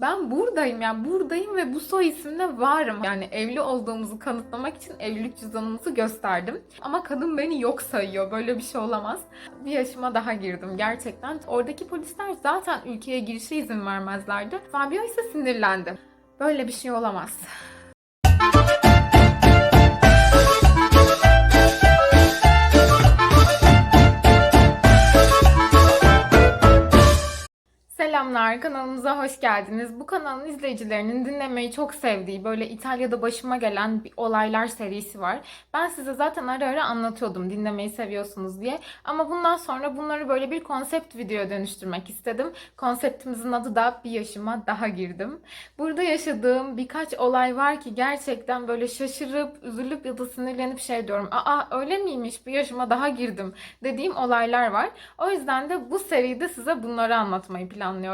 Ben buradayım yani buradayım ve bu soy isimle varım. Yani evli olduğumuzu kanıtlamak için evlilik cüzdanımızı gösterdim. Ama kadın beni yok sayıyor. Böyle bir şey olamaz. Bir yaşıma daha girdim gerçekten. Oradaki polisler zaten ülkeye girişe izin vermezlerdi. Fabio ise sinirlendi. Böyle bir şey olamaz. Selamlar, kanalımıza hoş geldiniz. Bu kanalın izleyicilerinin dinlemeyi çok sevdiği böyle İtalya'da başıma gelen bir olaylar serisi var. Ben size zaten ara ara anlatıyordum dinlemeyi seviyorsunuz diye. Ama bundan sonra bunları böyle bir konsept videoya dönüştürmek istedim. Konseptimizin adı da bir yaşıma daha girdim. Burada yaşadığım birkaç olay var ki gerçekten böyle şaşırıp, üzülüp ya da sinirlenip şey diyorum. Aa öyle miymiş bir yaşıma daha girdim dediğim olaylar var. O yüzden de bu seride size bunları anlatmayı planlıyorum.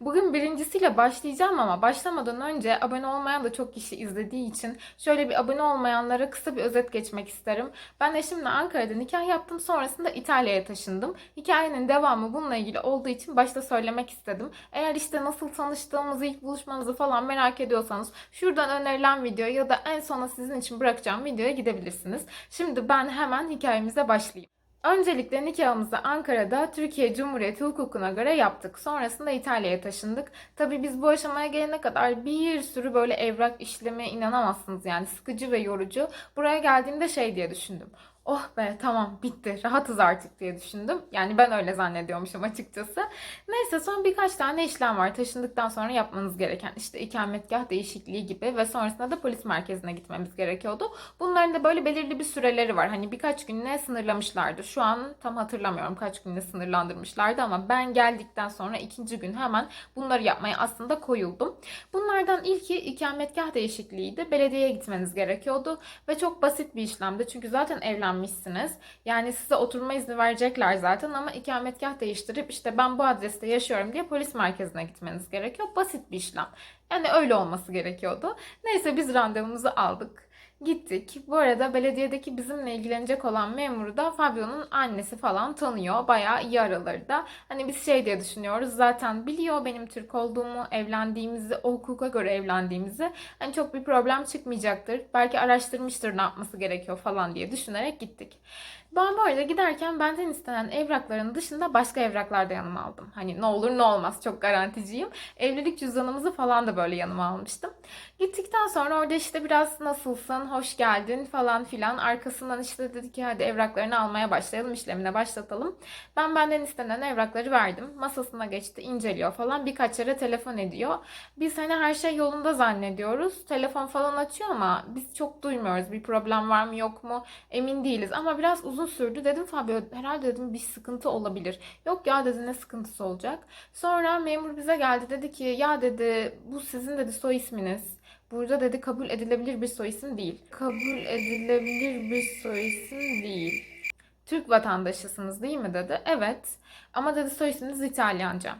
Bugün birincisiyle başlayacağım ama başlamadan önce abone olmayan da çok kişi izlediği için şöyle bir abone olmayanlara kısa bir özet geçmek isterim. Ben eşimle Ankara'da nikah yaptım. Sonrasında İtalya'ya taşındım. Hikayenin devamı bununla ilgili olduğu için başta söylemek istedim. Eğer işte nasıl tanıştığımızı, ilk buluşmamızı falan merak ediyorsanız şuradan önerilen video ya da en sona sizin için bırakacağım videoya gidebilirsiniz. Şimdi ben hemen hikayemize başlayayım. Öncelikle nikahımızı Ankara'da Türkiye Cumhuriyeti hukukuna göre yaptık. Sonrasında İtalya'ya taşındık. Tabii biz bu aşamaya gelene kadar bir sürü böyle evrak işlemi inanamazsınız yani sıkıcı ve yorucu. Buraya geldiğimde şey diye düşündüm. Oh be tamam bitti rahatız artık diye düşündüm. Yani ben öyle zannediyormuşum açıkçası. Neyse son birkaç tane işlem var taşındıktan sonra yapmanız gereken. işte ikametgah değişikliği gibi ve sonrasında da polis merkezine gitmemiz gerekiyordu. Bunların da böyle belirli bir süreleri var. Hani birkaç gününe sınırlamışlardı. Şu an tam hatırlamıyorum kaç gününe sınırlandırmışlardı ama ben geldikten sonra ikinci gün hemen bunları yapmaya aslında koyuldum. Bunlardan ilki ikametgah değişikliğiydi. Belediyeye gitmeniz gerekiyordu ve çok basit bir işlemdi. Çünkü zaten evlenmişsiniz. Yani size oturma izni verecekler zaten ama ikametgah değiştirip işte ben bu adreste yaşıyorum diye polis merkezine gitmeniz gerekiyor. Basit bir işlem. Yani öyle olması gerekiyordu. Neyse biz randevumuzu aldık. Gittik. Bu arada belediyedeki bizimle ilgilenecek olan memuru da Fabio'nun annesi falan tanıyor. Bayağı iyi araları da. Hani biz şey diye düşünüyoruz. Zaten biliyor benim Türk olduğumu, evlendiğimizi, o hukuka göre evlendiğimizi. Hani çok bir problem çıkmayacaktır. Belki araştırmıştır ne yapması gerekiyor falan diye düşünerek gittik. Ben bu arada giderken benden istenen evrakların dışında başka evraklar da yanıma aldım. Hani ne olur ne olmaz çok garanticiyim. Evlilik cüzdanımızı falan da böyle yanıma almıştım. Gittikten sonra orada işte biraz nasılsın, hoş geldin falan filan. Arkasından işte dedi ki hadi evraklarını almaya başlayalım, işlemine başlatalım. Ben benden istenen evrakları verdim. Masasına geçti, inceliyor falan. Birkaç yere telefon ediyor. Biz hani her şey yolunda zannediyoruz. Telefon falan açıyor ama biz çok duymuyoruz. Bir problem var mı yok mu emin değiliz. Ama biraz uzun sürdü. Dedim Fabio herhalde dedim bir sıkıntı olabilir. Yok ya dedi ne sıkıntısı olacak. Sonra memur bize geldi dedi ki ya dedi bu sizin dedi soy isminiz. Burada dedi kabul edilebilir bir soy isim değil. Kabul edilebilir bir soy isim değil. Türk vatandaşısınız değil mi dedi. Evet. Ama dedi soy isminiz İtalyanca.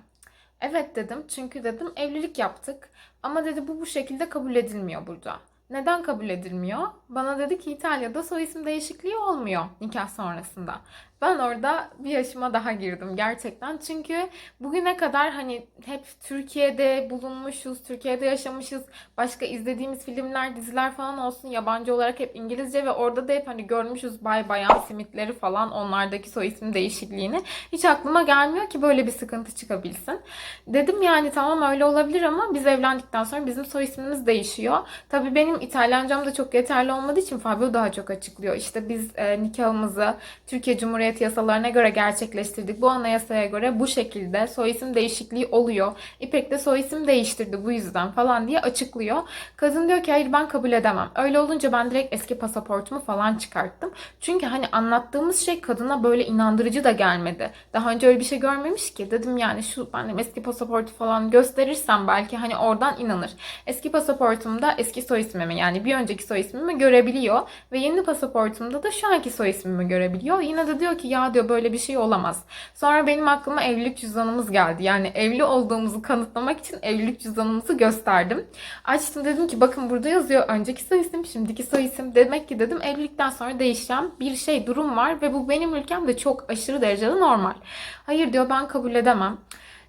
Evet dedim çünkü dedim evlilik yaptık. Ama dedi bu bu şekilde kabul edilmiyor burada. Neden kabul edilmiyor? Bana dedi ki İtalya'da soy isim değişikliği olmuyor nikah sonrasında. Ben orada bir yaşıma daha girdim gerçekten. Çünkü bugüne kadar hani hep Türkiye'de bulunmuşuz, Türkiye'de yaşamışız. Başka izlediğimiz filmler, diziler falan olsun yabancı olarak hep İngilizce ve orada da hep hani görmüşüz bay bayan simitleri falan onlardaki soy isim değişikliğini. Hiç aklıma gelmiyor ki böyle bir sıkıntı çıkabilsin. Dedim yani tamam öyle olabilir ama biz evlendikten sonra bizim soy ismimiz değişiyor. Tabii benim İtalyancam da çok yeterli olmadığı için Fabio daha çok açıklıyor. İşte biz e, nikahımızı Türkiye Cumhuriyeti yasalarına göre gerçekleştirdik. Bu anayasaya göre bu şekilde soy isim değişikliği oluyor. İpek de soy isim değiştirdi bu yüzden falan diye açıklıyor. Kadın diyor ki hayır ben kabul edemem. Öyle olunca ben direkt eski pasaportumu falan çıkarttım. Çünkü hani anlattığımız şey kadına böyle inandırıcı da gelmedi. Daha önce öyle bir şey görmemiş ki. Dedim yani şu ben eski pasaportu falan gösterirsem belki hani oradan inanır. Eski pasaportumda eski soy ismimi yani bir önceki soy ismimi görebiliyor. Ve yeni pasaportumda da şu anki soy ismimi görebiliyor. Yine de diyor ki ya diyor böyle bir şey olamaz. Sonra benim aklıma evlilik cüzdanımız geldi. Yani evli olduğumuzu kanıtlamak için evlilik cüzdanımızı gösterdim. Açtım dedim ki bakın burada yazıyor önceki soy isim, şimdiki soy isim. Demek ki dedim evlilikten sonra değişen bir şey, durum var ve bu benim ülkemde çok aşırı derecede normal. Hayır diyor ben kabul edemem.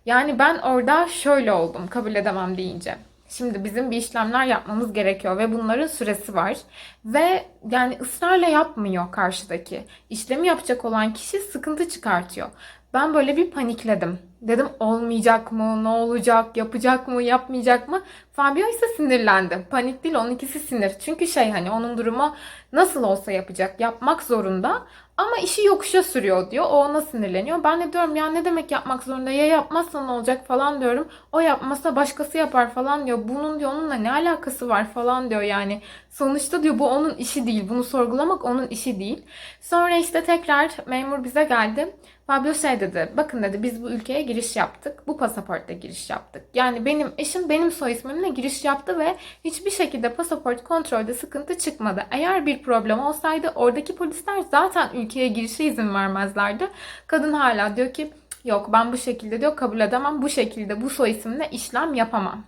Yani ben orada şöyle oldum kabul edemem deyince. Şimdi bizim bir işlemler yapmamız gerekiyor ve bunların süresi var. Ve yani ısrarla yapmıyor karşıdaki. İşlemi yapacak olan kişi sıkıntı çıkartıyor. Ben böyle bir panikledim. Dedim olmayacak mı, ne olacak, yapacak mı, yapmayacak mı? Fabio ise sinirlendi. Panik değil, onun ikisi sinir. Çünkü şey hani onun durumu nasıl olsa yapacak, yapmak zorunda. Ama işi yokuşa sürüyor diyor. O ona sinirleniyor. Ben de diyorum ya ne demek yapmak zorunda? Ya yapmazsa ne olacak falan diyorum. O yapmasa başkası yapar falan diyor. Bunun diyor onunla ne alakası var falan diyor yani. Sonuçta diyor bu onun işi değil. Bunu sorgulamak onun işi değil. Sonra işte tekrar memur bize geldi. Fabio şey dedi. Bakın dedi biz bu ülkeye giriş yaptık. Bu pasaportta giriş yaptık. Yani benim eşim benim soy ismimle giriş yaptı ve hiçbir şekilde pasaport kontrolde sıkıntı çıkmadı. Eğer bir problem olsaydı oradaki polisler zaten ülkeye girişe izin vermezlerdi. Kadın hala diyor ki yok ben bu şekilde diyor kabul edemem. Bu şekilde bu soy isimle işlem yapamam.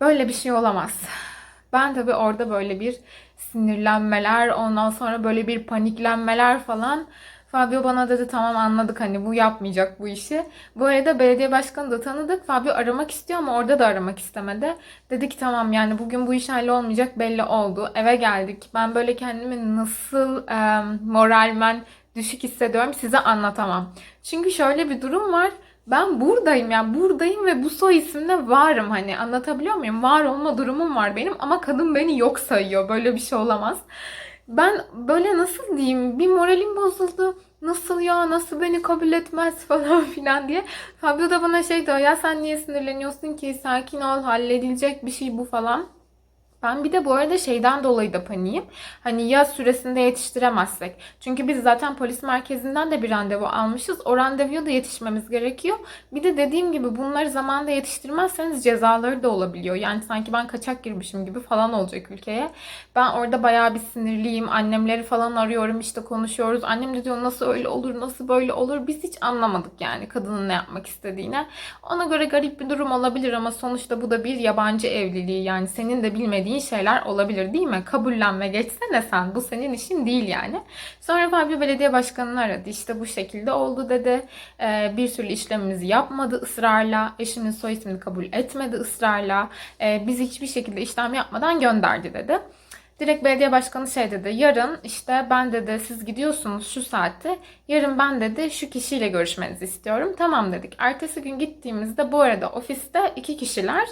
Böyle bir şey olamaz. Ben tabii orada böyle bir sinirlenmeler, ondan sonra böyle bir paniklenmeler falan. Fabio bana dedi tamam anladık hani bu yapmayacak bu işi. Bu arada belediye başkanı da tanıdık. Fabio aramak istiyor ama orada da aramak istemedi. Dedi ki tamam yani bugün bu iş hallolmayacak belli oldu. Eve geldik. Ben böyle kendimi nasıl e, moralmen düşük hissediyorum size anlatamam. Çünkü şöyle bir durum var. Ben buradayım yani buradayım ve bu soy isimle varım hani anlatabiliyor muyum? Var olma durumum var benim ama kadın beni yok sayıyor. Böyle bir şey olamaz. Ben böyle nasıl diyeyim bir moralim bozuldu. Nasıl ya nasıl beni kabul etmez falan filan diye. Fabio da bana şey diyor ya sen niye sinirleniyorsun ki sakin ol halledilecek bir şey bu falan. Ben bir de bu arada şeyden dolayı da paniğim. Hani ya süresinde yetiştiremezsek. Çünkü biz zaten polis merkezinden de bir randevu almışız. O randevuya da yetişmemiz gerekiyor. Bir de dediğim gibi bunları zamanında yetiştirmezseniz cezaları da olabiliyor. Yani sanki ben kaçak girmişim gibi falan olacak ülkeye. Ben orada bayağı bir sinirliyim. Annemleri falan arıyorum işte konuşuyoruz. Annem de diyor nasıl öyle olur nasıl böyle olur. Biz hiç anlamadık yani kadının ne yapmak istediğine. Ona göre garip bir durum olabilir ama sonuçta bu da bir yabancı evliliği. Yani senin de bilmediğin şeyler olabilir değil mi? Kabullen ve geçsene sen. Bu senin işin değil yani. Sonra Fabio belediye başkanını aradı. İşte bu şekilde oldu dedi. Ee, bir türlü işlemimizi yapmadı ısrarla. Eşimin soy ismini kabul etmedi ısrarla. Ee, bizi hiçbir şekilde işlem yapmadan gönderdi dedi. Direkt belediye başkanı şey dedi. Yarın işte ben dedi siz gidiyorsunuz şu saatte. Yarın ben dedi şu kişiyle görüşmenizi istiyorum. Tamam dedik. Ertesi gün gittiğimizde bu arada ofiste iki kişiler.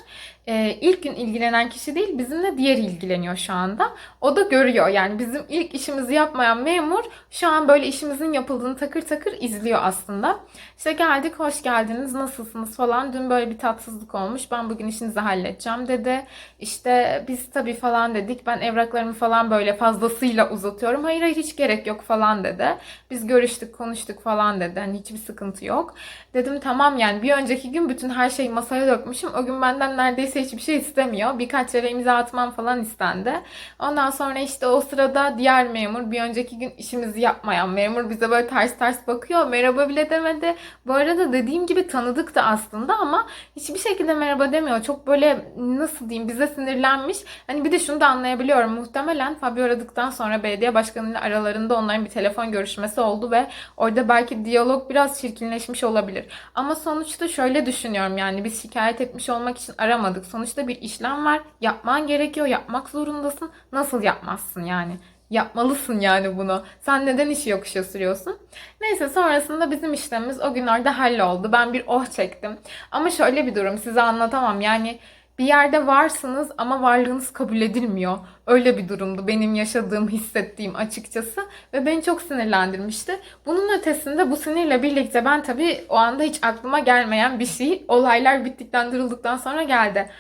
Ee, ilk gün ilgilenen kişi değil bizimle diğeri ilgileniyor şu anda. O da görüyor yani bizim ilk işimizi yapmayan memur şu an böyle işimizin yapıldığını takır takır izliyor aslında. İşte geldik hoş geldiniz nasılsınız falan. Dün böyle bir tatsızlık olmuş. Ben bugün işinizi halledeceğim dedi. İşte biz tabii falan dedik. Ben evraklarımı falan böyle fazlasıyla uzatıyorum. Hayır hayır hiç gerek yok falan dedi. Biz görüştük konuştuk falan dedi. Hani hiçbir sıkıntı yok. Dedim tamam yani bir önceki gün bütün her şeyi masaya dökmüşüm. O gün benden neredeyse hiçbir şey istemiyor. Birkaç yere imza atmam falan istendi. Ondan sonra işte o sırada diğer memur bir önceki gün işimizi yapmayan memur bize böyle ters ters bakıyor. Merhaba bile demedi. Bu arada dediğim gibi tanıdık da aslında ama hiçbir şekilde merhaba demiyor. Çok böyle nasıl diyeyim bize sinirlenmiş. Hani bir de şunu da anlayabiliyorum. Muhtemelen Fabio aradıktan sonra belediye başkanıyla aralarında onların bir telefon görüşmesi oldu ve orada belki diyalog biraz çirkinleşmiş olabilir. Ama sonuçta şöyle düşünüyorum yani biz şikayet etmiş olmak için aramadık. Sonuçta bir işlem var. Yapman gerekiyor. Yapmak zorundasın. Nasıl yapmazsın yani? Yapmalısın yani bunu. Sen neden işi yokuşa sürüyorsun? Neyse sonrasında bizim işlemimiz o gün orada halloldu. Ben bir oh çektim. Ama şöyle bir durum size anlatamam. Yani bir yerde varsınız ama varlığınız kabul edilmiyor. Öyle bir durumdu benim yaşadığım, hissettiğim açıkçası ve beni çok sinirlendirmişti. Bunun ötesinde bu sinirle birlikte ben tabii o anda hiç aklıma gelmeyen bir şey olaylar bittikten duruldıktan sonra geldi.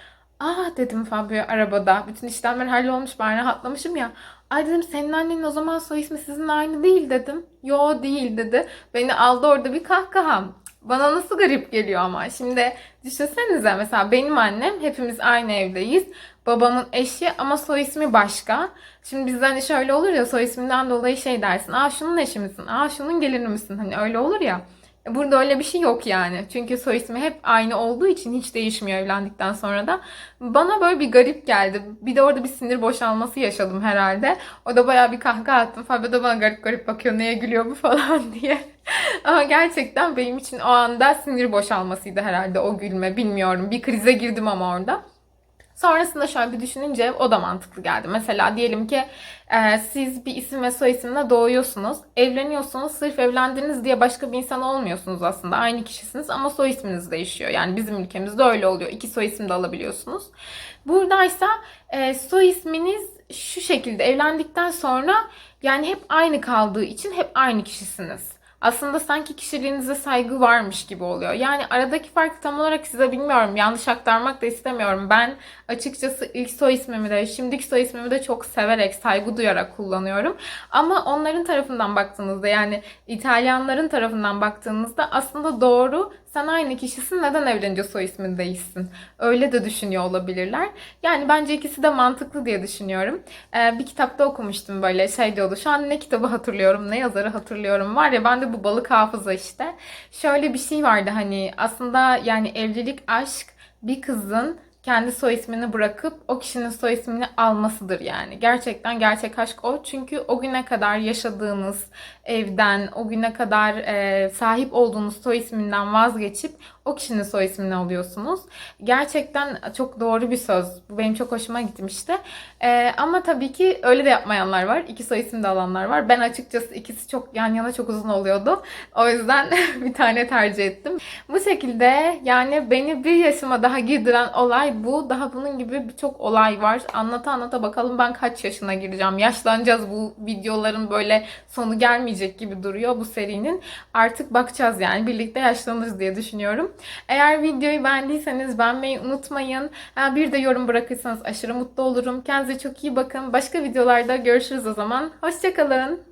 Aa dedim Fabio arabada. Bütün işlemler hallolmuş ben rahatlamışım ya. Ay dedim senin annenin o zaman soy ismi sizin aynı değil dedim. Yo değil dedi. Beni aldı orada bir kahkaha. Bana nasıl garip geliyor ama. Şimdi düşünsenize mesela benim annem hepimiz aynı evdeyiz. Babamın eşi ama soy ismi başka. Şimdi bizden hani şöyle olur ya soy isminden dolayı şey dersin. Aa şunun eşi misin? Aa şunun gelini misin? Hani öyle olur ya. Burada öyle bir şey yok yani. Çünkü soy ismi hep aynı olduğu için hiç değişmiyor evlendikten sonra da. Bana böyle bir garip geldi. Bir de orada bir sinir boşalması yaşadım herhalde. O da bayağı bir kahkaha attım. Fabio da bana garip garip bakıyor. Neye gülüyor bu falan diye. Ama gerçekten benim için o anda sinir boşalmasıydı herhalde o gülme. Bilmiyorum. Bir krize girdim ama orada. Sonrasında şöyle bir düşününce o da mantıklı geldi. Mesela diyelim ki e, siz bir isim ve soy isimle doğuyorsunuz. Evleniyorsunuz. Sırf evlendiniz diye başka bir insan olmuyorsunuz aslında. Aynı kişisiniz ama soy isminiz değişiyor. Yani bizim ülkemizde öyle oluyor. İki soy isim de alabiliyorsunuz. Buradaysa e, soy isminiz şu şekilde evlendikten sonra yani hep aynı kaldığı için hep aynı kişisiniz. Aslında sanki kişiliğinize saygı varmış gibi oluyor. Yani aradaki farkı tam olarak size bilmiyorum. Yanlış aktarmak da istemiyorum. Ben açıkçası ilk soy ismimi de şimdiki soy ismimi de çok severek, saygı duyarak kullanıyorum. Ama onların tarafından baktığınızda yani İtalyanların tarafından baktığınızda aslında doğru sen aynı kişisin neden evlenince soy ismin değişsin? Öyle de düşünüyor olabilirler. Yani bence ikisi de mantıklı diye düşünüyorum. Ee, bir kitapta okumuştum böyle şey diyordu. Şu an ne kitabı hatırlıyorum, ne yazarı hatırlıyorum. Var ya ben de bu balık hafıza işte. Şöyle bir şey vardı hani aslında yani evlilik, aşk bir kızın kendi soy ismini bırakıp o kişinin soy ismini almasıdır yani. Gerçekten gerçek aşk o. Çünkü o güne kadar yaşadığınız evden, o güne kadar e, sahip olduğunuz soy isminden vazgeçip o kişinin soy ismini alıyorsunuz. Gerçekten çok doğru bir söz. Bu benim çok hoşuma gitmişti. E, ama tabii ki öyle de yapmayanlar var. İki soy isim de alanlar var. Ben açıkçası ikisi çok yan yana çok uzun oluyordu. O yüzden bir tane tercih ettim. Bu şekilde yani beni bir yaşıma daha girdiren olay bu. Daha bunun gibi birçok olay var. Anlata anlata bakalım ben kaç yaşına gireceğim. Yaşlanacağız bu videoların böyle sonu gelmeyecek gibi duruyor bu serinin. Artık bakacağız yani birlikte yaşlanırız diye düşünüyorum. Eğer videoyu beğendiyseniz beğenmeyi unutmayın. Bir de yorum bırakırsanız aşırı mutlu olurum. Kendinize çok iyi bakın. Başka videolarda görüşürüz o zaman. Hoşçakalın.